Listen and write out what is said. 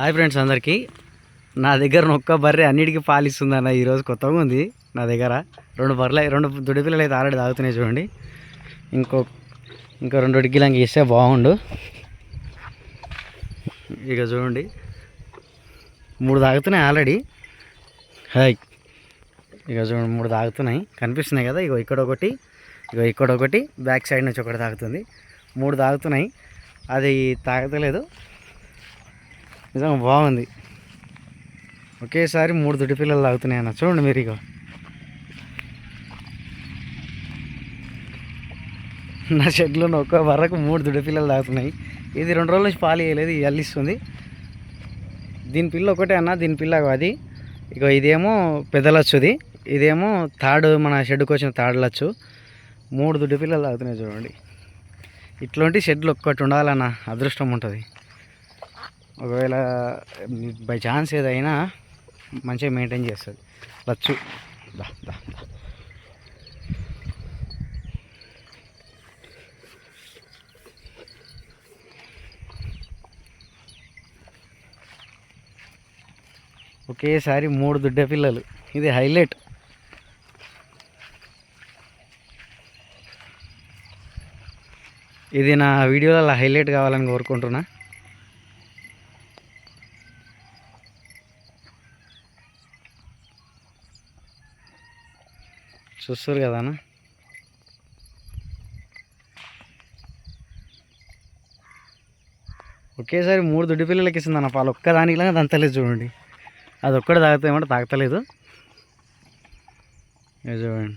Hi friends అందరికీ. నా దగ్గర ఒక్క బర్రె అన్నిటికీ పాలిస్తుంది అన్న ఈరోజు కొత్తగా ఉంది నా దగ్గర. రెండు బర్రెలు రెండు దుడి పిల్లలు అయితే ఆల్రెడీ తాగుతున్నాయి చూడండి. ఇంకో ఇంకో రెండు గిలంకి ఇస్తే బాగుండు. ఇక చూడండి. మూడు తాగుతున్నాయి ఆల్రెడీ. హాయ్. ఇక చూడండి మూడు తాగుతున్నాయి. కనిపిస్తున్నాయి కదా ఇగో ఇక్కడ ఒకటి ఇగో ఇక్కడ ఒకటి బ్యాక్ సైడ్ నుంచి ఒకటి తాగుతుంది. మూడు తాగుతున్నాయి. అది తాగతలేదు. నిజంగా బాగుంది. ఒకేసారి మూడు దుడి పిల్లలు తాగుతున్నాయి అన్న. చూడండి మీరు ఇక నా షెడ్లో ఒక్క వరకు మూడు దుడి పిల్లలు తాగుతున్నాయి. ఇది రెండు రోజుల నుంచి పాలు వేయలేదు ఇది అల్లిస్తుంది దీని పిల్ల ఒకటే అన్న దీని పిల్ల అది. ఇక ఇదేమో పెద్దలచ్చుది ఇదేమో తాడు మన షెడ్కి వచ్చిన తాడులచ్చు మూడు దుడ్డి పిల్లలు తాగుతున్నాయి చూడండి. ఇట్లాంటి షెడ్లు ఒక్కటి ఉండాలన్న అదృష్టం ఉంటుంది. ఒకవేళ బై ఛాన్స్ ఏదైనా మంచిగా మెయింటైన్ చేస్తుంది. లచ్చు దా దా దా. ఒకేసారి మూడు దుడ్డ పిల్లలు. ఇది హైలైట్. ఇది నా వీడియోలలో హైలైట్ కావాలని కోరుకుంటున్నా. చూస్తారు కదా అన్న ఒకేసారి మూడు దుడ్డి పిల్లలకి ఇస్తుంది అన్న పాలు. ఒక్కదానికి లాగా దంతలేదు చూడండి. అది ఒక్కటి తాగుతామంటే ఏమంటే తాగతలేదు. చూడండి.